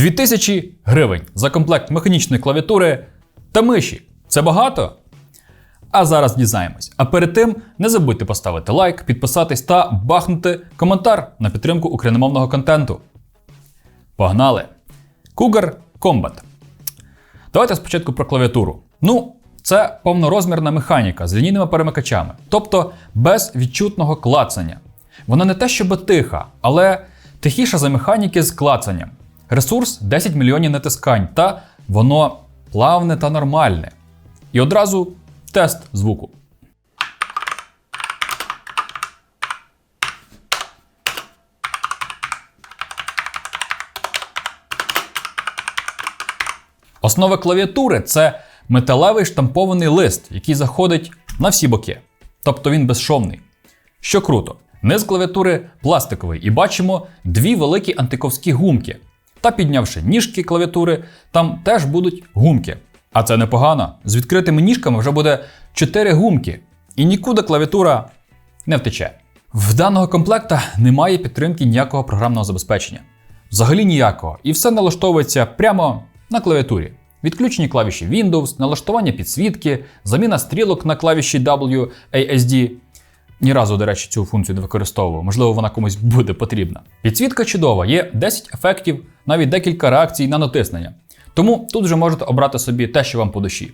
2000 гривень за комплект механічної клавіатури та миші. Це багато? А зараз дізнаємось. А перед тим не забудьте поставити лайк, підписатись та бахнути коментар на підтримку україномовного контенту. Погнали! Cougar Combat. Давайте спочатку про клавіатуру. Ну, це повнорозмірна механіка з лінійними перемикачами, тобто без відчутного клацання. Вона не те, щоб тиха, але тихіша за механіки з клацанням. Ресурс 10 мільйонів натискань, та воно плавне та нормальне. І одразу тест звуку. Основа клавіатури це металевий штампований лист, який заходить на всі боки. Тобто він безшовний. Що круто, низ клавіатури пластиковий, і бачимо дві великі антиковські гумки. Та піднявши ніжки клавіатури, там теж будуть гумки. А це непогано. З відкритими ніжками вже буде 4 гумки, і нікуди клавіатура не втече. В даного комплекта немає підтримки ніякого програмного забезпечення. Взагалі ніякого. І все налаштовується прямо на клавіатурі. Відключені клавіші Windows, налаштування підсвітки, заміна стрілок на клавіші WASD. Ні разу, до речі, цю функцію не використовував, можливо, вона комусь буде потрібна. Підсвітка чудова, є 10 ефектів, навіть декілька реакцій на натиснення. Тому тут вже можете обрати собі те, що вам по душі.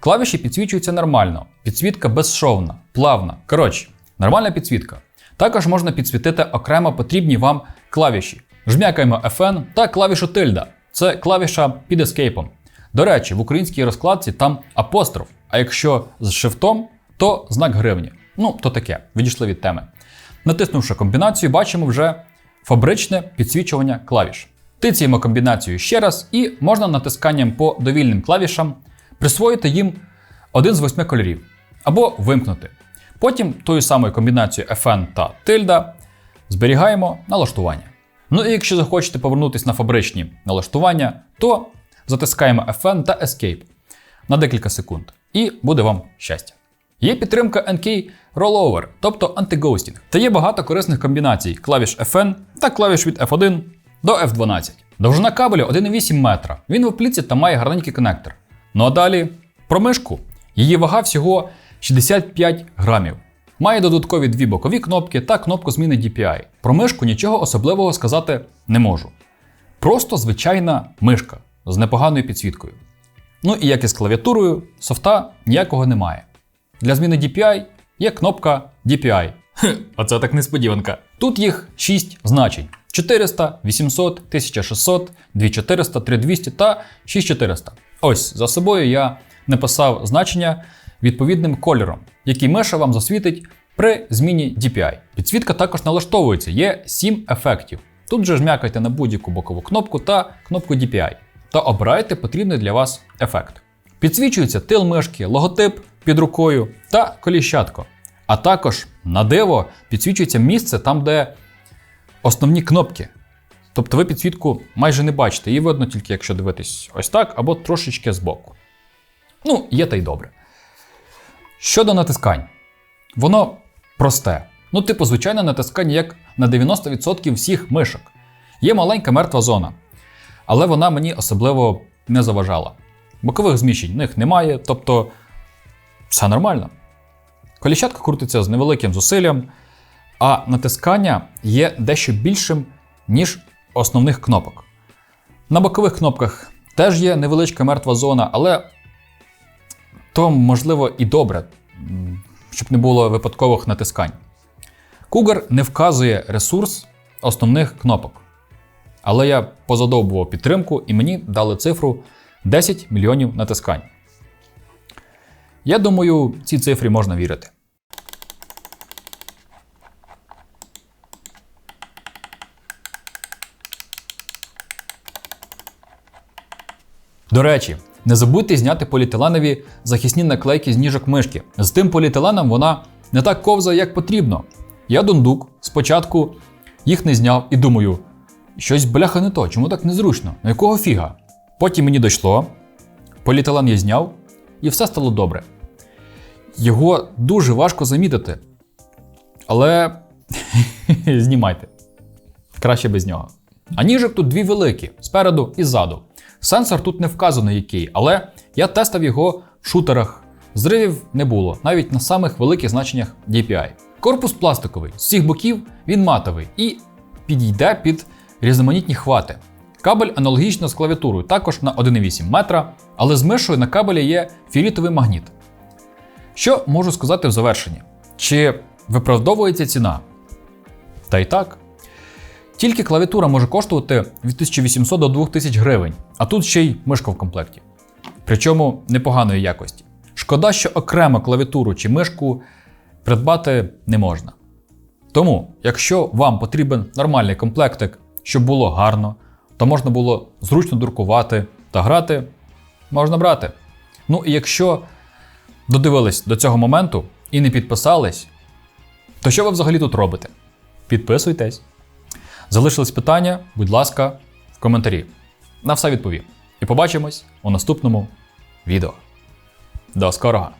Клавіші підсвічуються нормально, підсвітка безшовна, плавна. Коротше, нормальна підсвітка. Також можна підсвітити окремо потрібні вам клавіші. Жмякаємо FN та клавішу тильда. Це клавіша під ескейпом. До речі, в українській розкладці там апостроф, а якщо з шифтом, то знак гривні. Ну, то таке, відійшли від теми. Натиснувши комбінацію, бачимо вже фабричне підсвічування клавіш. Тицяємо комбінацію ще раз, і можна натисканням по довільним клавішам присвоїти їм один з восьми кольорів або вимкнути. Потім тою самою комбінацією FN та тильда зберігаємо налаштування. Ну і якщо захочете повернутися на фабричні налаштування, то затискаємо FN та Escape на декілька секунд, і буде вам щастя. Є підтримка NK Rollover, тобто антигоустінг. Та є багато корисних комбінацій клавіш FN та клавіш від F1 до F12. Довжина кабелю 1,8 метра. Він в опліці та має гарненький коннектор. Ну а далі про мишку. Її вага всього 65 грамів. Має додаткові дві бокові кнопки та кнопку зміни DPI. Про мишку нічого особливого сказати не можу. Просто звичайна мишка з непоганою підсвіткою. Ну і як і з клавіатурою, софта ніякого немає. Для зміни DPI є кнопка DPI. Хе, оце так несподіванка. Тут їх 6 значень: 400, 800, 1600, 2400, 3200 та 6400. Ось за собою я написав значення відповідним кольором, який миша вам засвітить при зміні DPI. Підсвітка також налаштовується, є 7 ефектів. Тут же жмякайте на будь-яку бокову кнопку та кнопку DPI та обирайте потрібний для вас ефект. Підсвічується тил мишки, логотип під рукою та коліщатко. А також на диво підсвічується місце там, де основні кнопки. Тобто ви підсвітку майже не бачите, її видно тільки якщо дивитись ось так, або трошечки збоку. Ну, є та й добре. Щодо натискань, воно просте. Ну, типу, звичайне натискання, як на 90% всіх мишок. Є маленька мертва зона, але вона мені особливо не заважала. Бокових зміщень в них немає, тобто все нормально. Коліщатка крутиться з невеликим зусиллям, а натискання є дещо більшим, ніж основних кнопок. На бокових кнопках теж є невеличка мертва зона, але то можливо і добре, щоб не було випадкових натискань. Cougar не вказує ресурс основних кнопок. Але я позадовбував підтримку і мені дали цифру 10 мільйонів натискань. Я думаю, цій цифрі можна вірити. До речі, не забудьте зняти поліетиленові захисні наклейки з ніжок мишки. З тим поліетиленом вона не так ковзає, як потрібно. Я дундук спочатку їх не зняв і думаю, щось бляха не то, чому так незручно? На якого фіга? Потім мені дійшло, поліетилен я зняв, і все стало добре. Його дуже важко замітити. Але знімайте. Краще без нього. А ніжок тут дві великі, спереду і ззаду. Сенсор тут не вказано який, але я тестив його в шутерах. Зривів не було, навіть на самих великих значеннях DPI. Корпус пластиковий, з всіх боків він матовий і підійде під різноманітні хвати. Кабель аналогічно з клавіатурою, також на 1,8 метра, але з мишою на кабелі є фіолітовий магніт. Що можу сказати в завершенні? Чи виправдовується ціна? Та й так. Тільки клавіатура може коштувати від 1800 до 2000 гривень, а тут ще й мишка в комплекті. Причому непоганої якості. Шкода, що окремо клавіатуру чи мишку придбати не можна. Тому, якщо вам потрібен нормальний комплектик, щоб було гарно, то можна було зручно друкувати та грати, можна брати. Ну і якщо додивились до цього моменту і не підписались, то що ви взагалі тут робите? Підписуйтесь. Залишились питання, будь ласка, в коментарі. На все відповім. І побачимось у наступному відео. До скорого!